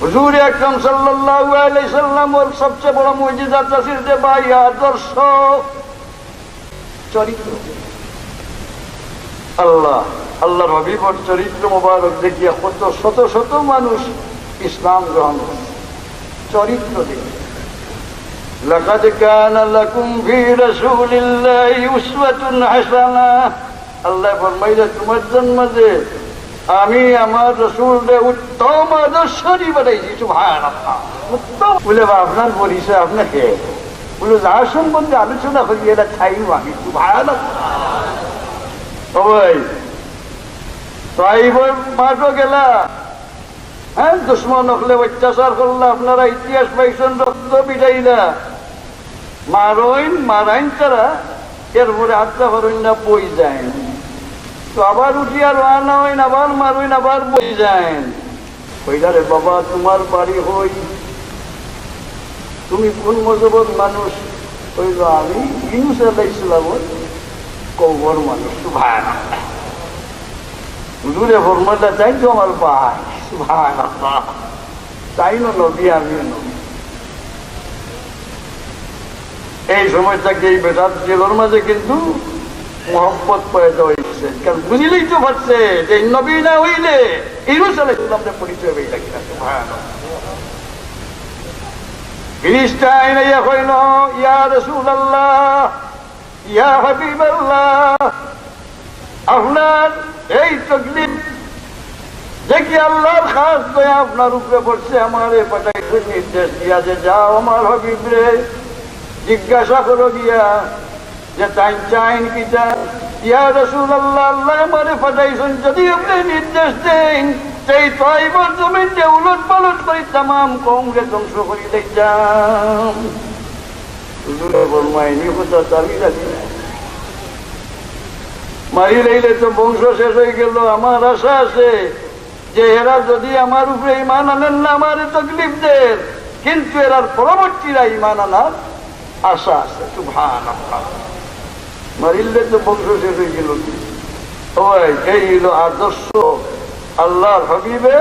হুজুর আকরাম সাল্লাল্লাহু আলাইহি সাল্লাম ওর সবচেয়ে বড় মুজিজাত আছে যে ভাই আদর্শ চরিত্র আল্লাহ আল্লাহর হবিবর চরিত্র মোবারক দেখিয়া কত শত শত মানুষ ইসলাম গ্রহণ করে চরিত্র দেখে لقد كان لكم في رسول الله أسوة حسنة আল্লাহ ফরমাইলে তোমার জন্মে আমি আমার রসুলরে উত্তম আদর্শই বানাইছি, সুবহানাল্লাহ। উত্তম। বলে আপনার পরিচয় আপনাকে? বলে যার সম্বন্ধে আলোচনা করি, এটা চাইব আমি, সুবহানাল্লাহ। সবাই তাইবর গেলা। হ্যাঁ দুশ্মন হলে অত্যাচার করলে আপনারা ইতিহাস পাইছেন, রক্ত বিটাইলা মারইন, মারাইন তারা এরপরে আত্মা হরইন না বই যায় তো আবার উঠিয়া রানা হইন, আবার আবার বই যায় কইলারে বাবা, তোমার বাড়ি হই। তুমি কোন মজবত মানুষ? কইল, আমি মানুষ। হুজুরে ফরমাটা চাই তো আমার ভাই। ভাই তাই না আমিও এই সময়টাকে এই বেটার জেলের মাঝে কিন্তু মোহাম্মত পয়দা হয়েছে। কারণ বুঝিলেই তো পারছে যে হাবিবাল্লাহ। আপনার এই তকলিফ দেখি আল্লাহর খাস দয়া আপনার উপরে পড়ছে, আমার এ পাঠাইতে নির্দেশ দিয়া যে যাও আমার হবিব রে জিজ্ঞাসা করো গিয়া যে তাই চাইন কি চান ইয়া রসুল আল্লাহ আল্লাহ আমারে পাঠাইছেন যদি আপনি নির্দেশ দেন, সেই তৈবর জমিন যে উলট পালট করি তাম কংগ্রেস ধ্বংস করি কথা চালি বংশ শেষ হয়ে গেল, আমার আশা আছে যে এরা যদি আমার উপরে ইমান আনেন না, আমার তকলিফ দেন কিন্তু এরার পরবর্তীরা ইমান আনার আশা আছে সুভান মারিলে তো বংশ শেষ হয়ে গেল ওই এই হলো আদর্শ আল্লাহর হবিবে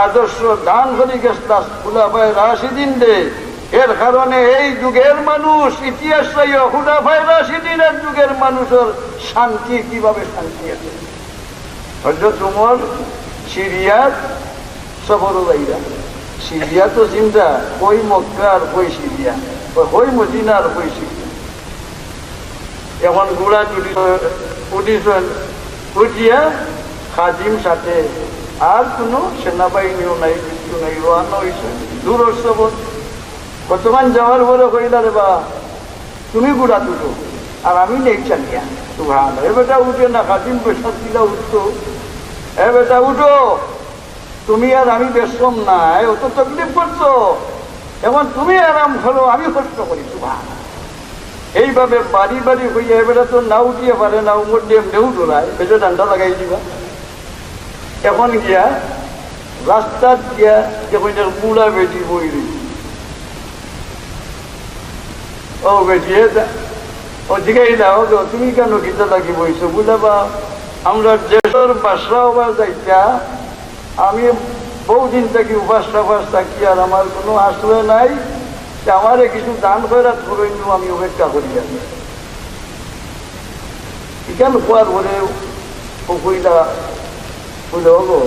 আদর্শ দান করি রাশিদিন দে এর কারণে এই যুগের মানুষ ইতিহাস হুডাফায় রাশিদিনের যুগের মানুষের শান্তি কীভাবে শান্তি আছে হয়তো তোমার সিরিয়ার সফর যাইরা সিরিয়া তো চিন্তা কই মক্কা আর কই সিরিয়া কই মদিনা আর কই সিরিয়া এখন গুড়া তুলি উঠিছেন উঠিয়া খাজিম সাথে। আর কোনো সেনাবাহিনীও নাই, কিছু নাই। রোয়ানো হয়েছে দূর সবর কতক্ষণ যাওয়ার পরে কইলা, রে বা, তুমি গুড়া তুলো, আর আমি নেই চালিয়া তো ভালো এ বেটা উঠে না খাজিম পেশাদ দিলা, উঠতো। এ বেটা উঠো। তুমি আর আমি বেশম নাই ও তো তকলিফ করছ। এখন তুমি আরাম হলো আমি কষ্ট করি তোমার এইভাবে বাড়ি বাড়ি হইয়া এবারে তো নাও দিয়ে পারে না উমর দিয়ে নেউ ডোলায় পেটে ডান্ডা লাগাই দিবা। এখন গিয়া রাস্তাত গিয়া যখন মুড়া বেটি বইলি ও বেটি ও জিগাই দাও গো তুমি কেন গীতা লাগি বইছো? বুঝাবা আমরা দেশের বাসরা হবার যাইতা, আমি বহুদিন থাকি উপাস থাকি আর আমার কোনো আশ্রয় নাই। আমারে কিছু দান করে ধরে আমি অপেক্ষা করি আমি কেন কোয়ার বলে কইলা বলে ওগো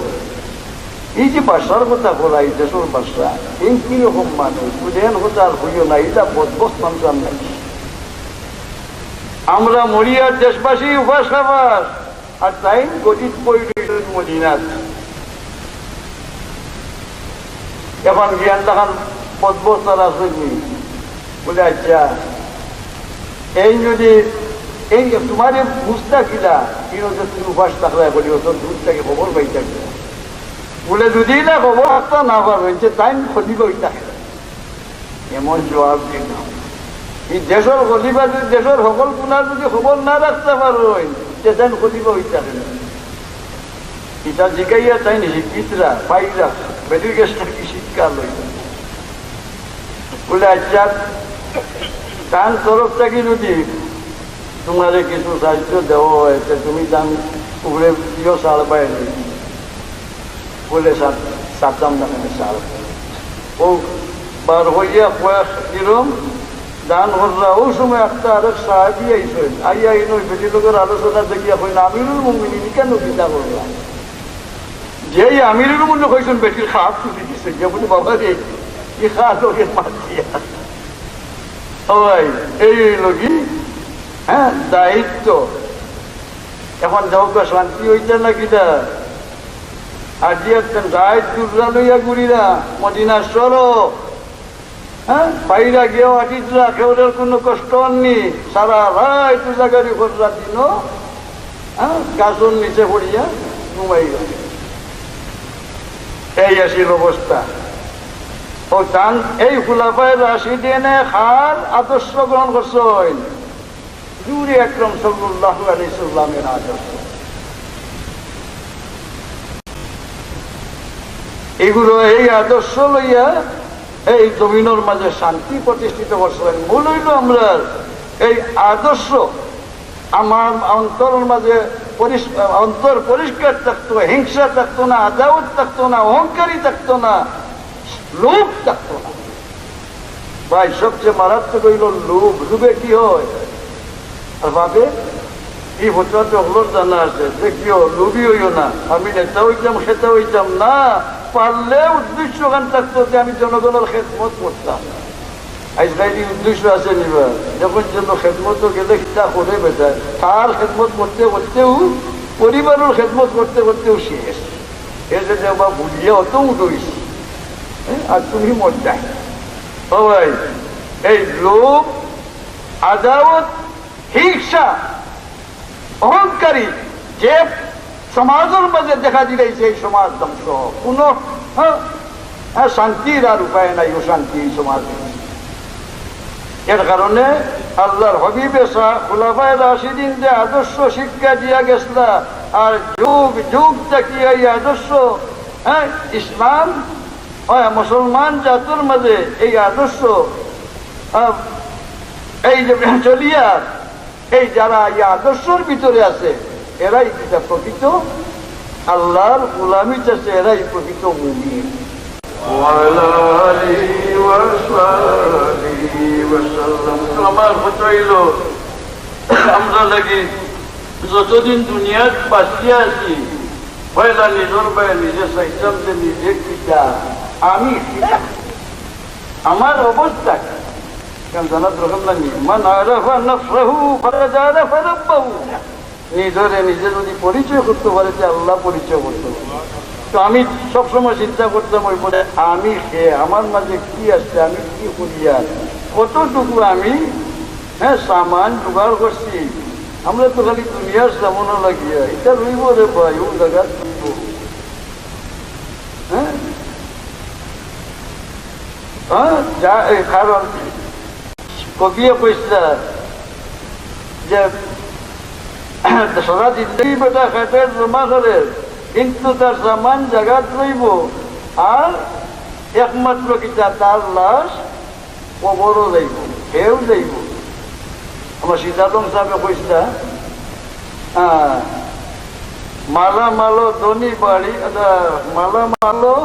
এই যে বাসার কথা বলা এই দেশের বাসা, এই কীরকম মানুষ? বুঝেন কথা হইও না, এটা বদবস মানুষ নাই। আমরা মরিয়ার দেশবাসী উপাস খাবাস আর তাই গঠিত পরিবেশ মদিনাথ এখন জ্ঞান দেখান আসেনি বলে আচ্ছা এই যদি, এই তোমার বুঝতা কিনা কি হচ্ছে তুমি উপাস থাকলে বলি, ও তোর দুধ থেকে খবর পাই থাকবে বলে, যদি না খবর আসতা, না পারবে যে টাইম খদিব থাকে এমন জবাব দিন এই দেশের খদিবা যদি, দেশের সকল কোনার যদি খবর না রাখতে পারবেন যে টাইম খদিব থাকে না। এটা জিগাইয়া তাই শিক্ষিতরা পাইরা গেস্টার কি শিক্ষা লইবে বলে আচ্ছা তার তরফ থেকে যদি তোমারে কিছু সাহায্য দেওয়া হয়েছে তুমি তার উপরে প্রিয় সার পাইনি বলে তাতাম না সাল ও, বার হইয়া কয়েক কিরম, দান হররা, ও সময় একটা আরেক সাহাবি আইসেন আইয়া এই নই বেটি লোকের আলোচনা দেখিয়া কই না আমিরুল মুমিনিন কেন চিন্তা করলাম যেই আমিরুল মূল্য কইছেন, বেটির খাপ তুলি দিছে। যে বলি, বাবা রে কি লোকের মাতিয়া সবাই এই লোকই হ্যাঁ দায়িত্ব। এখন যাও শান্তি হইতে না কিটা আজি একজন গায়ে দুর্রা লইয়া ঘুরিরা মদিনা সরো। হ্যাঁ বাইরা গিয়েও আটিরা কেউরের কোনো কষ্ট হননি। সারা রায় তু জায়গারি খররা দিন হ্যাঁ গাছন নিচে পড়িয়া ঘুমাই গেল এই আসিল অবস্থা। তান এই ফুলাফায় রাশি দিয়ে খার আদর্শ গ্রহণ করছেন জুরি একরম সাল্লাহ আলী সাল্লামের আদর্শ। এগুলো এই আদর্শ লইয়া এই জমিনের মাঝে শান্তি প্রতিষ্ঠিত করছিলেন। মূল হইল আমরা এই আদর্শ। আমার অন্তরের মাঝে অন্তর পরিষ্কার থাকতো হিংসা থাকতো না আদাওত থাকতো না, অহংকারী থাকতো না। লোভ থাকতো না ভাই, সবচেয়ে মারাত্মক হইল লোভ। লোভে কি হয়? আর ভাবে, এই ভোটাতে হলোর জানা আছে, যে কিও লোভি হইও না। আমি নেতা হইতাম খেতে হইতাম না। পারলে উদ্দেশ্য গান থাকতো যে আমি জনগণের খেদমত করতাম। আজকাল উদ্দেশ্য আছে নিবা যখন জন্য খেদমত গেলে খিতা করে বেটায় তার খেদমত করতে করতেও, পরিবারের খেদমত করতে করতেও শেষ। এসে যে বা ভুলিয়ে অত উঠইস। আর তুমি মজ্জায় সবাই এই লোভ আদাওত হিংসা অহংকারী যে সমাজের মাঝে দেখা দিলেছে এই সমাজ ধ্বংস কোন হ্যাঁ, হ্যাঁ, শান্তির আর উপায় নাই ও শান্তি এই সমাজে। এর কারণে আল্লাহর হবিবে রাশিদিন যে আদর্শ শিক্ষা দিয়া গেছিল আর যুগ যুগ থেকে এই আদর্শ হ্যাঁ ইসলাম মুসলমান জাতির মাঝে এই আদর্শ এই যে চলিয়া এই যারা এই আদর্শের ভিতরে আছে, এরাই যেটা প্রকৃত, আল্লাহর গোলামি চাষে এরাই প্রকৃত মুমি আমরা লাগি যতদিন দুনিয়াত বাঁচিয়ে আছি, পয়লা নিজের বাই নিজে সাইতাম যে নিজে কিতা। আমি আমার অবস্থা। নিজে যদি তো আমি সবসময় চিন্তা আমি কি? আমি কি কতটুকু আমি হ্যাঁ সামান জোগাড় করছি? আমরা তো খালি দুনিয়ার সামানো লাগিয়া, এটা রইব রে ভাই, ও জায়গা হ্যাঁ হ্যাঁ যা এই কারণ কবিয়ে কইসা যে সারা জিন্দগি বেটা খাটের জমা করে কিন্তু তার সামান জায়গাত রইব, আর একমাত্র কিটা তার লাশ কবরও যাইব কেউ যাইব আমার সীতাতম সাহেবে কইসা হ্যাঁ মালা মালো ধনী বাড়ি মালা মালো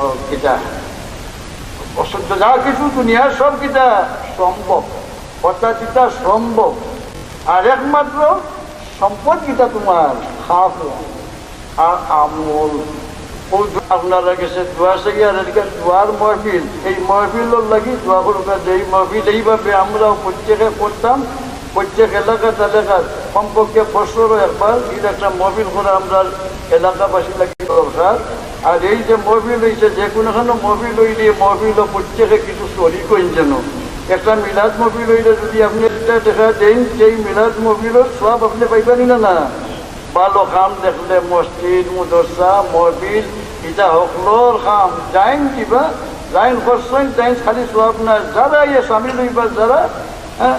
ও, অসহ্য যা কিছু দুনিয়ার সব কিটা সম্ভব। অর্থাৎ কিটা সম্ভব। আর একমাত্র সম্পদ কিটা তোমার? খাপ আর আমল। আপনারা গেছে দোয়া আর দোয়ার মহফিল। এই মহফিলের লাগি দোয়া করুক এই মহফিল এইভাবে আমরাও প্রত্যেকে করতাম প্রত্যেক এলাকা এলাকা কমপক্ষে বছর একবার ঈদ একটা মহফিল করে আমরা এলাকাবাসী লাগি দরকার আর এই যে মহফিল হয়েছে যে কোনোখানে মহফিল হইলে মহফিল প্রত্যেকে কিছু সরি করেন যেন। একটা মিলাদ মহফিল হইলে যদি আপনি এটা দেখা দেন সেই মিলাদ মহফিলের সব আপনি পাইবেন না না। ভালো কাম দেখলে মসজিদ, মুদরসা মহফিল এটা হকলোর কাম যাইন দিবা, যাইন করছেন, যাইন খালি সব না যারা ইয়ে স্বামী লইবা, যারা হ্যাঁ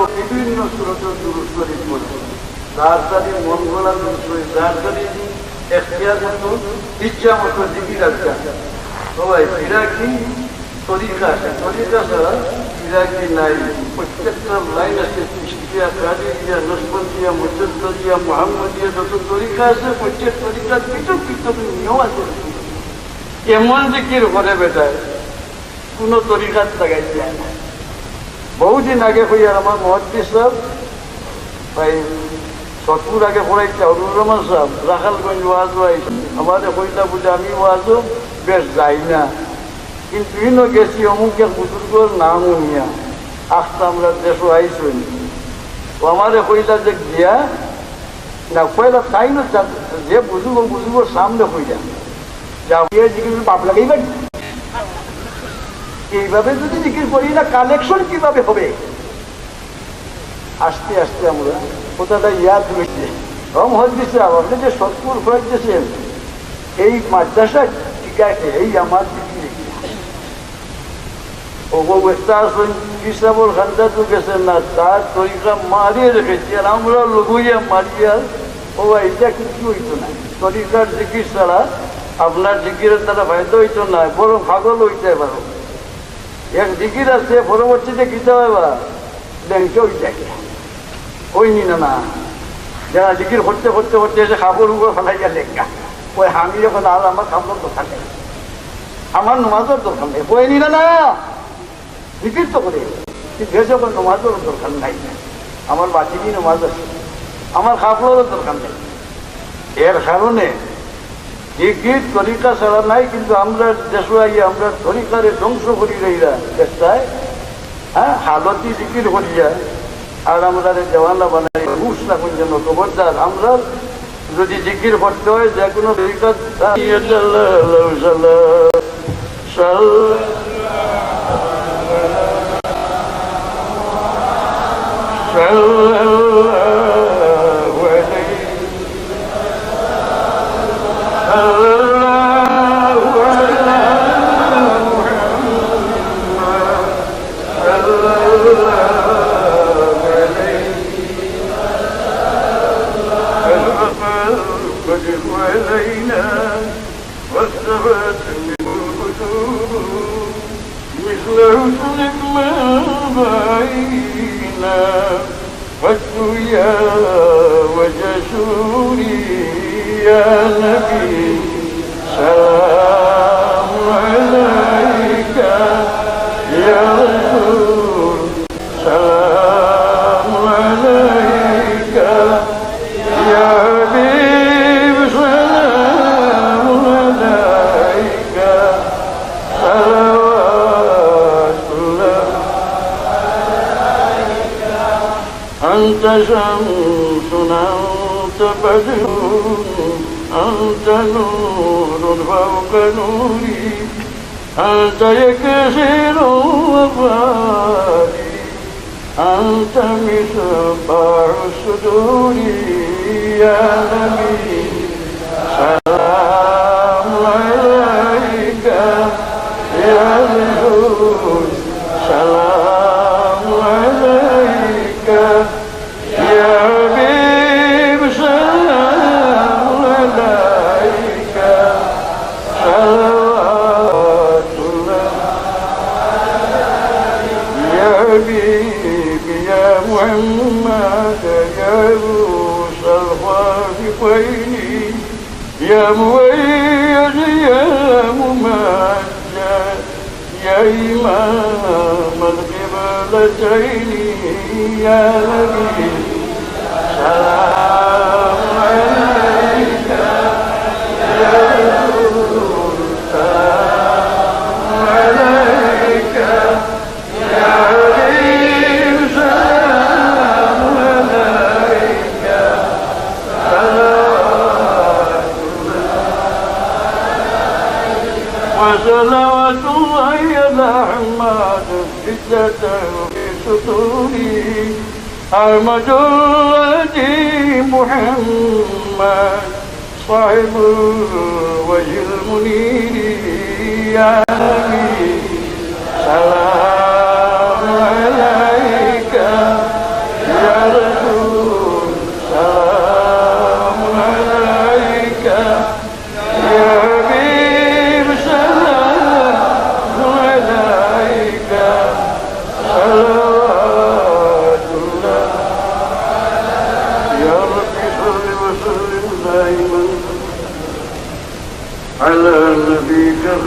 বিভিন্ন স্রোত দুরুশ্বরী পড়াও তাড়াতাড়ি মন গলা দুরুশ্বরী তাড়াতাড়ি এখতিয়ার মতো, ইচ্ছা মতো রাখা সবাই ফিরাকি তরিকা আছে। তরিকা ছাড়া ফিরাকি নাই। প্রত্যেকটা লাইন আছে কৃষ্টিয়া কাদিয়া নসবন্দিয়া মোহাম্মদিয়া, যত তরিকা আছে, প্রত্যেক তরিকার পৃথক পৃথক নিয়ম আছে। এমন জিকির করে বেটায়, কোনো তরিকার লাগাই যায় না। বহুদিন আগে হইয়ার আমার মহাদ্দি সাহেব ভাই, সত্তর আগে পড়াইছে অরুণ রহমান সাহেব, রাখালগঞ্জ ওয়াজ হয়েছে আমাদের হইতা বুঝে আমি ওয়াজও বেশ যাই না। কিন্তু ইনো গেছি অমুক এক বুজুর্গর নাম উনিয়া আসতে আমরা দেশ আইসই ও আমাদের হইতা যে গিয়া, না কয়লা তাই না, যে বুজুর্গ বুজুর্গর সামনে হইয়া। যা হইয়া জিজ্ঞেস বাপ লাগাই বাড়ি? এইভাবে যদি জিজ্ঞেস করি না কালেকশন কীভাবে হবে? আস্তে আস্তে আমরা কোথাটা ইয়াদ রয়েছে রম হচ্ছে আপনি যে সৎপুর হয়েছেন এই মাদ্রাসা টিকাকে এই আমার গেছেন না, তার তরিকা মারিয়ে আপনার জিকিরের দ্বারা ফায়দা হইতো না, বরং পাগল হইতে পারো। এক জিকির আছে, পরবর্তীতে কিতে হয় বা যায় কইনি না না যারা জিকির করতে করতে করতে এসে খাবর উপর ফেলাইয়া লেখা ওই আমি যখন আর আমার খাবর দরকার নেই? আমার নমাজের দরকার নেই। কইনি না না জিকির তো করে। এসে ওখানে নমাজের দরকার নাই। আমার বাচিনি নমাজ আছে। আমার খাবরের দরকার নেই। এর কারণে এই গীত তরিকা ছাড়া নাই কিন্তু আমরা দেশাই আমরা তরিকারে ধ্বংস করি রইরা চেষ্টায় হ্যাঁ হালতি জিকির করিয়া আর আমরা জওয়ানা বানাই ঘুষ রাখুন জন্য খবরদার আমরা যদি জিকির করতে হয় যে কোনো তরিকার সাল أنت شمس أنت بدر أنت نور فوق نوري أنت يكسر وفادي أنت مصباح الصدور يا نبي إمام القبلتين يا نبي سلام عليك يا رسول سلام عليك يا سلام عليك الله عزته في سطوري أحمد الذي محمد صاحب الوجه المنير يا نبي سلام عليك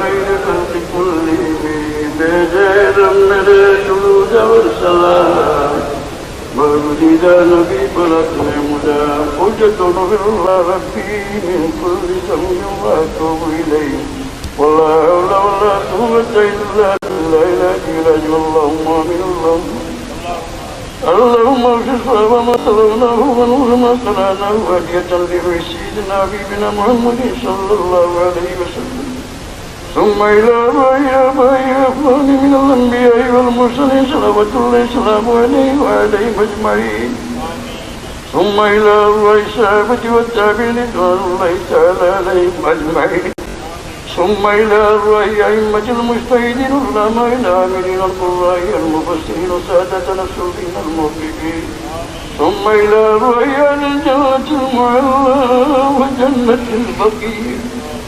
خير خلق كلهم بجير من الجلود والسلام. وولد نبي بلغنا مدى حجة الله ربي من كل ذنب وأتوب إليه. ولا حول ولا قوة إلا بالله لا اله الا اللهم امين اللهم. اللهم اغفر صواب ما صلوناه ونور ما صنعناه هدية لسيدنا حبيبنا محمد صلى الله عليه وسلم. ثم إلى آبائي أفضل من الأنبياء والمرسلين صلوات الله سلام عليه وعليهم أجمعين. ثم إلى أرواح الصحابة والتابعين رضوان الله تعالى عليهم أجمعين. ثم إلى أرواح أئمة المجتهدين العلماء العاملين القراء المفسرين سادتنا السلطين الموفقين. ثم إلى أرواح أهل الجنة المعلى وجنة الفقير.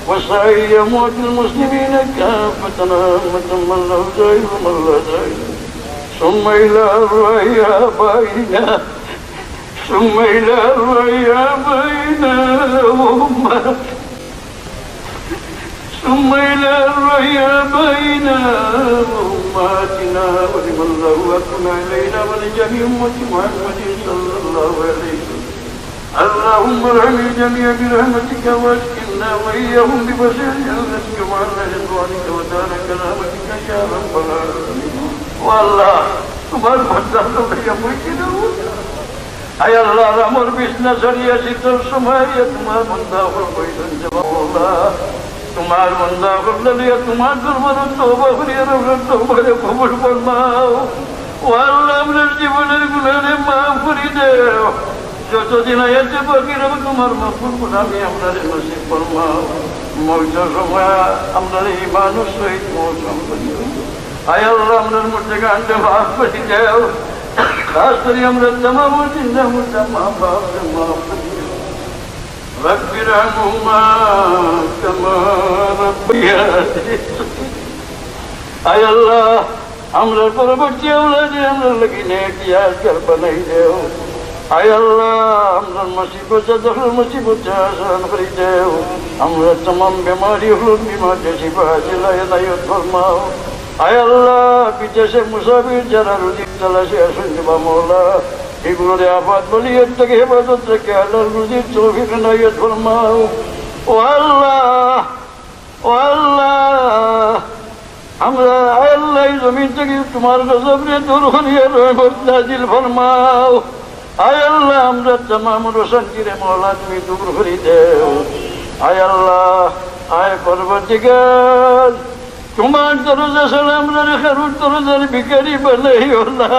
وسائر أموات المسلمين كافة عامة من له زائر ومن لا زائر ثم إلى أرواح آبائنا ثم إلى أرواح آبائنا وأمهاتنا ثم إلى الرؤيا بينا وأمهاتنا ولمن له أكرم علينا ولجميع أمة محمد صلى الله عليه وسلم. اللهم ارحم الجميع برحمتك واسكننا وإياهم ببصير جنتك وعلى رضوانك ودار كرامتك يا رب العالمين والله তোমার বন্ধার লইয়া বইছিল আয় আল্লাহ আমার বিষ্ণা সরিয়া শীতল সময় তোমার বন্ধা বইলেন জবাব তোমার বন্ধা করলে লিয়া তোমার দুর্বল তৌবা করিয়া রবের তৌবারে কবুল ফরমাও ও আল্লাহ আমাদের জীবনের গুণারে মাফ করি দেও যতদিন আয়াতে বাকি রবে তোমার মাফুর গুণামি আমরা নসিব ফরমাও মৌজ সময় আমরা এই মানুষ সহিত মৌসুম করি আয় আল্লাহ আমরার মধ্যে গানটা মাফ করি দেও খাস করে আমরা তামাম জিন্দা মুদ্দা মা বাপকে মাফ করি দেও رب ارحمهما كما ربياني আয় আল্লাহ আমরা পরবর্তী আওলাদে আমরা লাগি নেক ইয়াদগার বানাই দেও আয় আল্লাহ, আমরা মুসিবত যখন মুসিবত আসান করি দেও আমরা তমাম বেমারি হল বিমার শিবা জেলায় দায়ত ফরমাও। আয় আল্লাহ, বিদেশে মুসাফির যারা রুজি তালাশে আসুন বা মৌলা এগুলোরে আপাত বলি এর থেকে হেফাজত রেখে আল্লাহর রুজির চৌফিক নাইয়ত ফরমাও। ও আল্লাহ ও আল্লাহ, আমরা আল্লাহ জমিন থেকে তোমার গজব রে দূর করিয়া রহমত নাজিল ফরমাও। আয় আল্লাহ, আমরা তামাম রোশান্তিরে মহলা তুমি দূর করি দেও। আয় আল্লাহ, আয় পরবর্তীকার তোমার দরজা ছাড়া আমরা রেখারুর দরজার ভিকারি বানাইও না।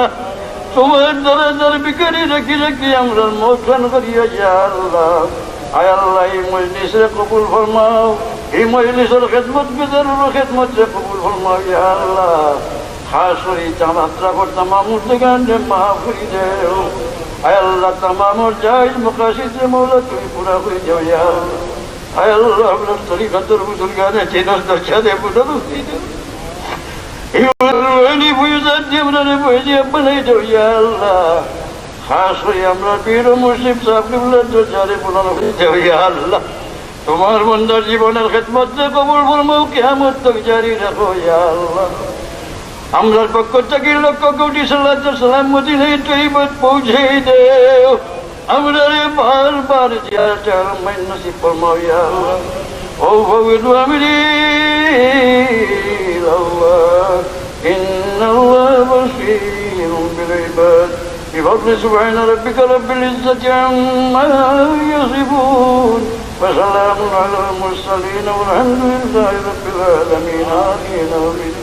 তোমার দরজার ভিকারি রাখি রাখি আমরা মোখান করিয়া যা আল্লাহ। আয় আল্লাহ, এই মজলিসে কবুল ফরমাও। এই মজলিসের খেদমত বেদারুর খেদমত কবুল ফরমাও, ইয়া আল্লাহ। খাস করি যাত্রা করতাম আমুর দেখান রে মাহফুরি দেও। আয় আল্লাহ তামামর জাহিজ মুকাশিদ মৌলা তুমি পুরা করে যাও, ইয়া আয় আল্লাহ আপনার তরিকাতর বুজুর্গানে চিনার দরজা পুরা রুখি দেও ইউরনি বুঝার জীবনে বুঝিয়ে বানাই দেও ইয়া আল্লাহ। খাস হয়ে আমরা বীর মুসলিম সাহেবুল্লাহ দরজারে পুনরাবৃত্তি দেও ইয়া আল্লাহ। তোমার বন্দার জীবনের খেদমত কবুল ফরমাও কেমন তক জারি রাখো, ইয়া আল্লাহ। আমরার পক্ষ থেকে লক্ষ কোটি সালাত সালাম মদিনাই তৈবত পৌঁছে দেও আমরা রে বারবার জিয়ারত আলমাইন নসিব ফরমাও ইয়া আল্লাহ ও ভগবান আমিরি আল্লাহ إن الله بصير بالعباد بفضل سبحان ربك رب العزة عما يصفون وسلام على المرسلين والحمد لله رب العالمين آمين آمين